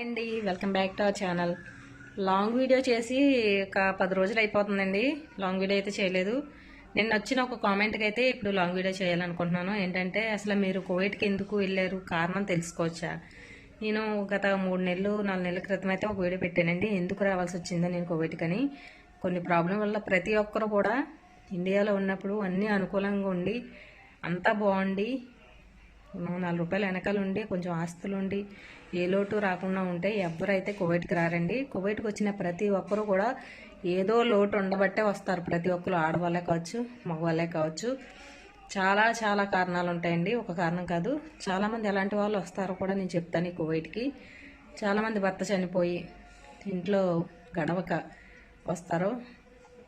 అండి welcome back to our channel. Long video చేసి ఒక పది రోజులు అయిపోతుందండి. లాంగ్ వీడియో అయితే చేయలేదు. నిన్న వచ్చిన ఒక కామెంట్కి అయితే ఇప్పుడు లాంగ్ వీడియో చేయాలనుకుంటున్నాను. ఏంటంటే అసలు మీరు కోవిడ్కి ఎందుకు వెళ్ళారు? కారణం తెలుసుకోవచ్చా? నేను గత మూడు నెలలు నాలుగు నెలల క్రితం అయితే ఒక వీడియో పెట్టానండి. ఎందుకు రావాల్సి వచ్చిందో నేను కోవిడ్కని కొన్ని ప్రాబ్లం వల్ల ప్రతి ఒక్కరు కూడా ఇండియాలో ఉన్నప్పుడు అన్నీ అనుకూలంగా ఉండి అంతా బాగుండి నాలుగు రూపాయలు వెనకాల ఉండి కొంచెం ఆస్తులు ఉండి ఏ లోటు రాకుండా ఉంటే ఎవరైతే కువైట్కి రారండి. కువైట్కి వచ్చిన ప్రతి ఒక్కరు కూడా ఏదో లోటు ఉండబట్టే వస్తారు. ప్రతి ఒక్కరు ఆడవాళ్ళే కావచ్చు మగవాళ్ళే కావచ్చు. చాలా చాలా కారణాలు ఉంటాయండి. ఒక కారణం కాదు. చాలామంది ఎలాంటి వాళ్ళు వస్తారో కూడా నేను చెప్తాను ఈ కువైట్కి. చాలామంది భర్త చనిపోయి ఇంట్లో గడవక వస్తారు.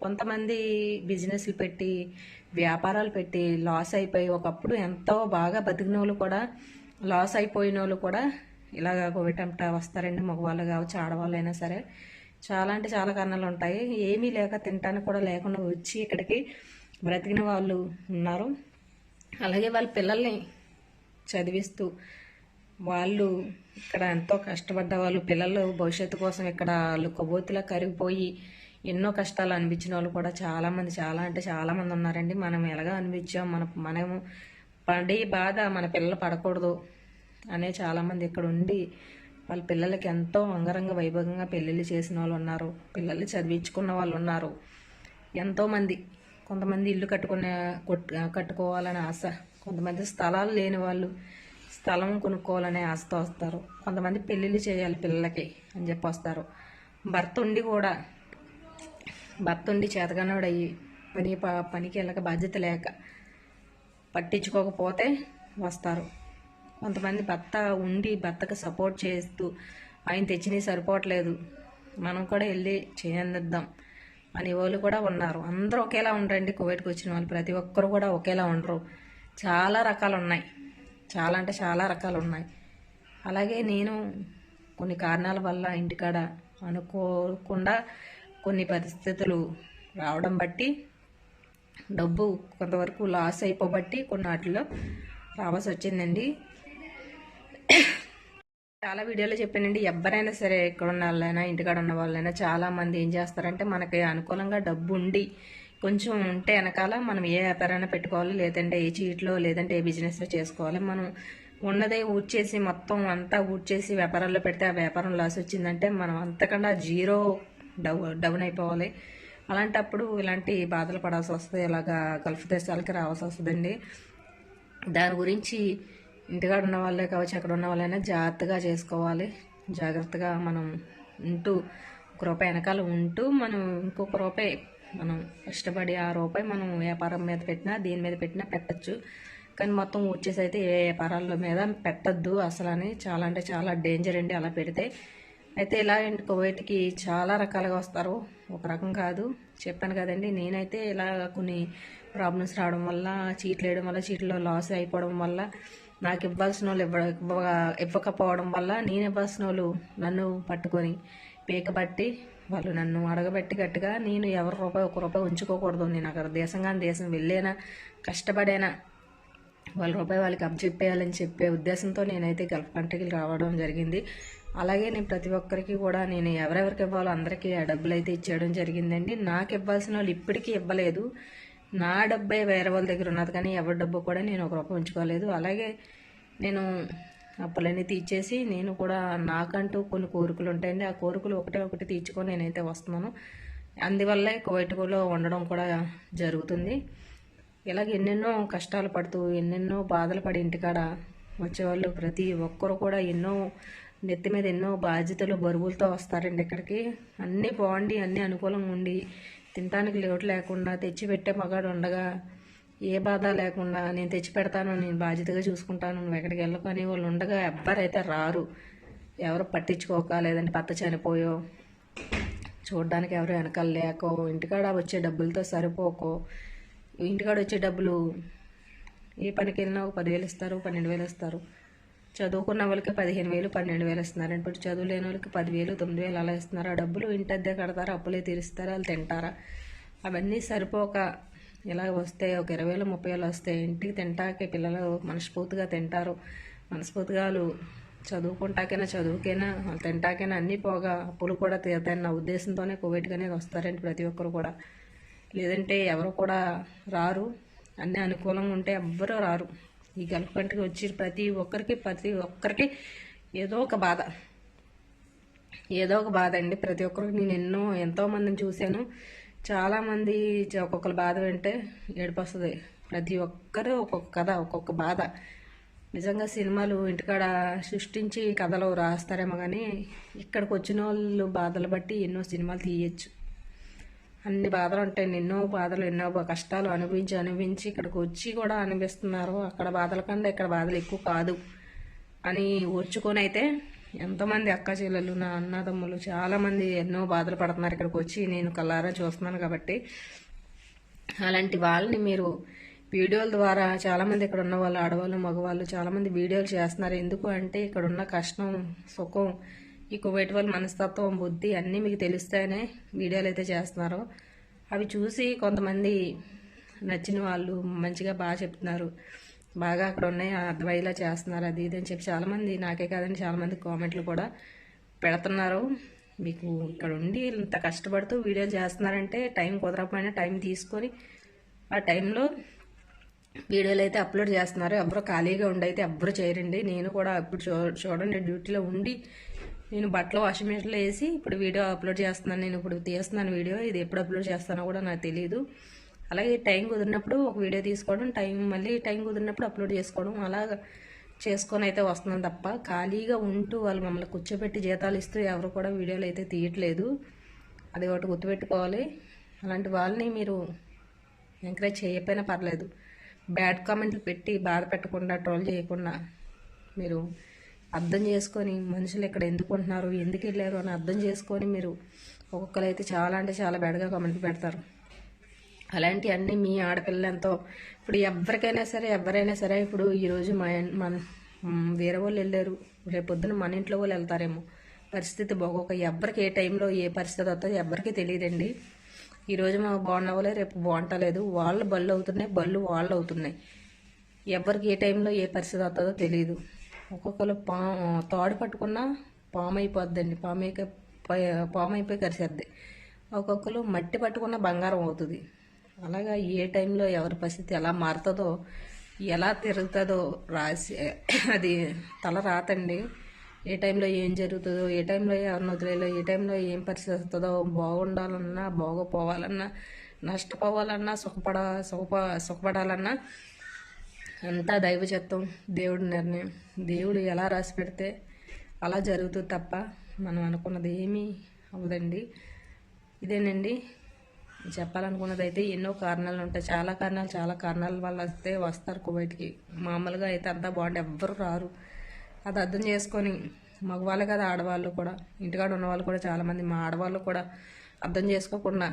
కొంతమంది బిజినెస్లు పెట్టి వ్యాపారాలు పెట్టి లాస్ అయిపోయి ఒకప్పుడు ఎంతో బాగా బతికిన వాళ్ళు కూడా లాస్ అయిపోయిన వాళ్ళు కూడా ఇలాగ కోవిటంట వస్తారండి మగవాళ్ళు కావచ్చు అయినా సరే. చాలా అంటే చాలా కారణాలు ఉంటాయి. ఏమీ లేక తినటానికి కూడా లేకుండా వచ్చి ఇక్కడికి బ్రతికిన వాళ్ళు ఉన్నారు. అలాగే వాళ్ళ పిల్లల్ని చదివిస్తూ వాళ్ళు ఇక్కడ ఎంతో కష్టపడ్డ వాళ్ళు పిల్లలు భవిష్యత్తు కోసం ఇక్కడ వాళ్ళు కొవ్వొత్తులా కరిగిపోయి ఎన్నో కష్టాలు అనిపించిన వాళ్ళు కూడా చాలామంది చాలా అంటే చాలామంది ఉన్నారండి. మనం ఎలాగ అనిపించాం? మన మనము పడే బాధ మన పిల్లలు పడకూడదు అనే చాలామంది ఇక్కడ ఉండి వాళ్ళ పిల్లలకి ఎంతో అంగరంగ వైభవంగా పెళ్ళిళ్ళు చేసిన వాళ్ళు ఉన్నారు. పిల్లల్ని చదివించుకున్న వాళ్ళు ఉన్నారు. ఎంతోమంది కొంతమంది ఇల్లు కట్టుకునే కట్టుకోవాలనే ఆశ కొంతమంది స్థలాలు లేని వాళ్ళు స్థలం కొనుక్కోవాలనే ఆశతో వస్తారు. కొంతమంది పెళ్ళిళ్ళు చేయాలి పిల్లలకి అని చెప్పి వస్తారు. భర్త ఉండి కూడా భర్త ఉండి చేతగానోడయ్యి పని ప- పనికి వెళ్ళక బాధ్యత లేక పట్టించుకోకపోతే వస్తారు. కొంతమంది భర్త ఉండి భర్తకు సపోర్ట్ చేస్తూ ఆయన తెచ్చినవి సరిపోవట్లేదు. మనం కూడా వెళ్ళి చేయందిద్దాం అనే వాళ్ళు కూడా ఉన్నారు. అందరూ ఒకేలా ఉండరండి కోవిడ్కి వచ్చిన వాళ్ళు ప్రతి ఒక్కరు కూడా ఒకేలా ఉండరు. చాలా రకాలు ఉన్నాయి చాలా అంటే చాలా రకాలు ఉన్నాయి అలాగే నేను కొన్ని కారణాల వల్ల ఇంటికాడ అనుకోకుండా కొన్ని పరిస్థితులు రావడం బట్టి డబ్బు కొంతవరకు లాస్ అయిపోబట్టి కొన్ని వాటిలో రావాల్సి వచ్చిందండి. చాలా వీడియోలో చెప్పానండి. ఎవరైనా సరే ఎక్కడ ఉన్న వాళ్ళైనా ఇంటికాడ ఉన్న వాళ్ళైనా చాలా మంది ఏం చేస్తారంటే మనకి అనుకూలంగా డబ్బు ఉండి కొంచెం ఉంటే వెనకాల మనం ఏ వ్యాపారాన్ని పెట్టుకోవాలి. లేదంటే ఏ చీట్లో లేదంటే ఏ బిజినెస్లో చేసుకోవాలి. మనం ఉన్నదే ఊడ్చేసి మొత్తం అంతా ఊడ్చేసి వ్యాపారాల్లో పెడితే ఆ వ్యాపారం లాస్ వచ్చిందంటే మనం అంతకన్నా జీరో డౌ డౌన్ అయిపోవాలి. అలాంటప్పుడు ఇలాంటి బాధలు పడాల్సి వస్తుంది. ఇలాగా గల్ఫ్ దేశాలకి రావాల్సి వస్తుందండి. దాని గురించి ఇంటికాడ ఉన్న వాళ్ళే కావచ్చు అక్కడ ఉన్న వాళ్ళైనా జాగ్రత్తగా చేసుకోవాలి. జాగ్రత్తగా మనం ఉంటూ ఒక రూపాయి వెనకాల ఉంటూ మనం ఇంకొక రూపాయి మనం కష్టపడి ఆ రూపాయి మనం వ్యాపారం మీద పెట్టినా దీని మీద పెట్టినా పెట్టచ్చు. కానీ మొత్తం వచ్చేసి అయితే ఏ వ్యాపారాల మీద పెట్టద్దు అసలు అని చాలా అంటే చాలా డేంజర్ అండి అలా పెడితే. అయితే ఇలా ఏంటి చాలా రకాలుగా వస్తారు. ఒక రకం కాదు. చెప్పాను కదండి నేనైతే ఇలా కొన్ని ప్రాబ్లమ్స్ రావడం వల్ల చీట్లు వేయడం వల్ల చీట్లో లాస్ అయిపోవడం వల్ల నాకు ఇవ్వాల్సిన వాళ్ళు ఇవ్వ ఇవ్వకపోవడం వల్ల నేను ఇవ్వాల్సిన వాళ్ళు నన్ను పట్టుకొని పీకబట్టి వాళ్ళు నన్ను అడగబెట్టి గట్టిగా నేను ఎవరి రూపాయి ఒక రూపాయి ఉంచుకోకూడదు. నేను అక్కడ దేశంగా దేశం వెళ్ళేనా కష్టపడేనా వాళ్ళ రూపాయి వాళ్ళకి అప్పచెప్పేయాలని చెప్పే ఉద్దేశంతో నేనైతే గల్ఫ్ కంట్రీకి రావడం జరిగింది. అలాగే నేను ప్రతి ఒక్కరికి కూడా నేను ఎవరెవరికి ఇవ్వాలో అందరికీ ఆ డబ్బులు అయితే ఇచ్చేయడం జరిగిందండి. నాకు ఇవ్వాల్సిన వాళ్ళు ఇప్పటికీ ఇవ్వలేదు. నా డబ్బే వేరే వాళ్ళ దగ్గర ఉన్నది కానీ ఎవరి డబ్బు కూడా నేను ఒక రూపాయి ఉంచుకోలేదు. అలాగే నేను అప్పులన్నీ తీర్చేసి నేను కూడా నాకంటూ కొన్ని కోరికలు ఉంటాయండి. ఆ కోరికలు ఒకటే ఒకటి తీర్చుకొని నేనైతే వస్తున్నాను. అందువల్లే కోవిడ్లో ఉండడం కూడా జరుగుతుంది. ఇలాగ ఎన్నెన్నో కష్టాలు పడుతూ ఎన్నెన్నో బాధలు పడి ఇంటికాడ వచ్చేవాళ్ళు ప్రతి ఒక్కరు కూడా ఎన్నో నెత్తి మీద ఎన్నో బాధ్యతలు బరువులతో వస్తారండి ఇక్కడికి. అన్నీ బాగుండి అన్నీ అనుకూలంగా ఉండి తినడానికి లోటు లేకుండా తెచ్చి పెట్టే మగాడు ఉండగా ఏ బాధ లేకుండా నేను తెచ్చి పెడతాను నేను బాధ్యతగా చూసుకుంటాను నువ్వు ఎక్కడికి వెళ్ళకు అని వాళ్ళు ఉండగా ఎవ్వరైతే రారు. ఎవరు పట్టించుకోక లేదంటే పత్త చనిపోయో చూడడానికి ఎవరు వెనకాల లేకో ఇంటికాడ వచ్చే డబ్బులతో సరిపోకో ఇంటికాడ వచ్చే డబ్బులు ఏ పనికి వెళ్ళినా ఒక పదివేలు ఇస్తారు పన్నెండు వేలు ఇస్తారు. చదువుకున్న వాళ్ళకి పదిహేను వేలు పన్నెండు వేలు ఇస్తున్నారు ఇప్పుడు చదువు లేని వాళ్ళకి పదివేలు తొమ్మిది వేలు అలా ఇస్తున్నారు. ఆ డబ్బులు ఇంటి కడతారా అప్పులే తీరుస్తారా వాళ్ళు తింటారా? అవన్నీ సరిపోక ఇలా వస్తే ఒక ఇరవై వేలు ముప్పై వేలు వస్తే ఇంటికి తింటాకే పిల్లలు మనస్ఫూర్తిగా తింటారు. మనస్ఫూర్తిగా వాళ్ళు చదువుకుంటాకైనా చదువుకైనా వాళ్ళు తింటాకైనా అన్నీ పోగా అప్పులు కూడా తీరుతాయని నా ఉద్దేశంతోనే కోవిడ్కి అనేది వస్తారండి ప్రతి ఒక్కరు కూడా. లేదంటే ఎవరు కూడా రారు. అన్నీ అనుకూలంగా ఉంటే ఎవ్వరూ రారు. ఈ గల్ఫ్ కంట్రీకి వచ్చి ప్రతి ఒక్కరికి ప్రతి ఒక్కరికి ఏదో ఒక బాధ. ఏదో ఒక బాధ అండి. ప్రతి ఒక్కరికి నేను ఎన్నో ఎంతో మందిని చూశాను. చాలామంది ఒక్కొక్కరి బాధ వింటే ఏడిపోస్తుంది. ప్రతి ఒక్కరు ఒక్కొక్క కథ ఒక్కొక్క బాధ. నిజంగా సినిమాలు ఇంటికాడ సృష్టించి కథలు రాస్తారేమో కానీ ఇక్కడికి వచ్చిన వాళ్ళు బాధలు బట్టి ఎన్నో సినిమాలు తీయచ్చు. అన్ని బాధలు ఉంటాయి. ఎన్నో బాధలు ఎన్నో కష్టాలు అనుభవించి అనుభవించి ఇక్కడికి వచ్చి కూడా అనిపిస్తున్నారు అక్కడ బాధల కన్నా ఇక్కడ బాధలు ఎక్కువ కాదు అని ఓర్చుకొని అయితే ఎంతోమంది అక్క చెల్లెలు నా అన్నదమ్ములు చాలామంది ఎన్నో బాధలు పడుతున్నారు ఇక్కడికి వచ్చి. నేను కల్లారా చూస్తున్నాను కాబట్టి అలాంటి వాళ్ళని మీరు వీడియోల ద్వారా చాలామంది ఇక్కడ ఉన్న వాళ్ళు ఆడవాళ్ళు మగవాళ్ళు చాలామంది వీడియోలు చేస్తున్నారు. ఎందుకు అంటే ఇక్కడ ఉన్న కష్టం సుఖం ఈ కువైట్ వాళ్ళ మనస్తత్వం బుద్ధి అన్నీ మీకు తెలుస్తాయనే వీడియోలు అయితే చేస్తున్నారు. అవి చూసి కొంతమంది నచ్చిన వాళ్ళు మంచిగా బాగా చెప్తున్నారు. బాగా అక్కడ ఉన్నాయి అర్థమయ్యేలా చేస్తున్నారు అది ఇది అని చెప్పి చాలామంది నాకే కాదండి చాలామంది కామెంట్లు కూడా పెడుతున్నారు. మీకు ఇక్కడ ఉండి ఇంత కష్టపడుతూ వీడియోలు చేస్తున్నారంటే టైం కుదరకపోయినా టైం తీసుకొని ఆ టైంలో వీడియోలు అయితే అప్లోడ్ చేస్తున్నారు. ఎవరో ఖాళీగా ఉండి అయితే ఎవరు చేయరండి. నేను కూడా ఇప్పుడు చూ చూడండి డ్యూటీలో ఉండి నేను బట్టలు వాషింగ్ మిషన్లో వేసి ఇప్పుడు వీడియో అప్లోడ్ చేస్తున్నాను. నేను ఇప్పుడు తీస్తున్నాను వీడియో. ఇది ఎప్పుడు అప్లోడ్ చేస్తానో కూడా నాకు తెలియదు అలాగే టైం కుదిరినప్పుడు ఒక వీడియో తీసుకోవడం టైం మళ్ళీ టైం కుదిరినప్పుడు అప్లోడ్ చేసుకోవడం అలా చేసుకొని అయితే వస్తున్నాను తప్ప ఖాళీగా ఉంటూ వాళ్ళు మమ్మల్ని కూర్చోబెట్టి జీతాలు ఇస్తూ ఎవరు కూడా వీడియోలు అయితే తీయట్లేదు. అది ఒకటి గుర్తుపెట్టుకోవాలి. అలాంటి వాళ్ళని మీరు ఎంకరేజ్ చేయకపోయినా పర్లేదు. బ్యాడ్ కామెంట్లు పెట్టి బాధ పెట్టకుండా ట్రోల్ చేయకుండా మీరు అర్థం చేసుకొని మనుషులు ఇక్కడ ఎందుకు ఉంటున్నారు ఎందుకు వెళ్ళారు అని అర్థం చేసుకొని మీరు ఒక్కొక్కరు అయితే చాలా అంటే చాలా బెడగా కామెంట్లు పెడతారు. అలాంటివన్నీ మీ ఆడపిల్లలతో ఇప్పుడు ఎవరికైనా సరే ఎవరైనా సరే ఇప్పుడు ఈరోజు మా మన వేరే వాళ్ళు వెళ్ళారు. రేపు మన ఇంట్లో వాళ్ళు వెళ్తారేమో. పరిస్థితి బాగోక ఎవరికి ఏ టైంలో ఏ పరిస్థితి వస్తుందో ఎవరికి తెలియదండి. ఈరోజు మా బాగుండవలే రేపు బాగుంటలేదు. వాళ్ళు బళ్ళు అవుతున్నాయి బళ్ళు వాళ్ళు అవుతున్నాయి. ఎవరికి ఏ టైంలో ఏ పరిస్థితి వస్తుందో తెలియదు ఒక్కొక్కరు పా తాడు పట్టుకున్నా పాము అయిపోద్దండి పాము అయిపోయి పాము అయిపోయి కరిసేద్ది. ఒక్కొక్కరు మట్టి పట్టుకున్న బంగారం అవుతుంది. అలాగా ఏ టైంలో ఎవరి పరిస్థితి ఎలా మారుతుందో ఎలా తిరుగుతుందో రాసి అది తల రాతండి. ఏ టైంలో ఏం జరుగుతుందో ఏ టైంలో ఎవరిని వదిలేలో ఏ టైంలో ఏం పరిస్థితి వస్తుందో బాగుండాలన్నా బాగోపోవాలన్నా నష్టపోవాలన్నా సుఖపడ సుఖప సుఖపడాలన్నా అంతా దైవచత్వం దేవుడి నిర్ణయం. దేవుడు ఎలా రాసి పెడితే అలా జరుగుతుంది తప్ప మనం అనుకున్నది ఏమీ అవ్వదండి. ఇదేనండి. చెప్పాలనుకున్నది అయితే ఎన్నో కారణాలు ఉంటాయి. చాలా కారణాలు చాలా కారణాల వల్ల వస్తే వస్తారు కువైట్కి. మామూలుగా అయితే అంతా బాగుంటే ఎవ్వరు రారు. అది అర్థం చేసుకొని మగవాళ్ళు కదా ఆడవాళ్ళు కూడా. ఇంటికాడ ఉన్నవాళ్ళు కూడా చాలామంది మా ఆడవాళ్ళు కూడా అర్థం చేసుకోకుండా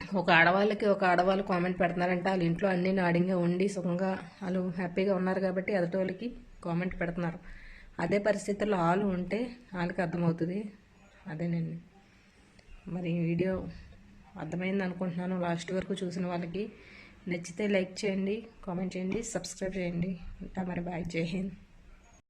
ఒక ఆడవాళ్ళకి ఒక ఆడవాళ్ళు కామెంట్ పెడుతున్నారంటే. వాళ్ళ ఇంట్లో అన్ని నాడింగా ఉండి సుఖంగా వాళ్ళు హ్యాపీగా ఉన్నారు కాబట్టి ఎదుటి వాళ్ళకి కామెంట్ పెడుతున్నారు. అదే పరిస్థితుల్లో వాళ్ళు ఉంటే వాళ్ళకి అర్థమవుతుంది. అదేనండి. మరి వీడియో అర్థమైంది అనుకుంటున్నాను లాస్ట్ వరకు చూసిన వాళ్ళకి. నచ్చితే లైక్ చేయండి కామెంట్ చేయండి సబ్స్క్రైబ్ చేయండి. ఉంటా మరి బాయ్. జై హింద్.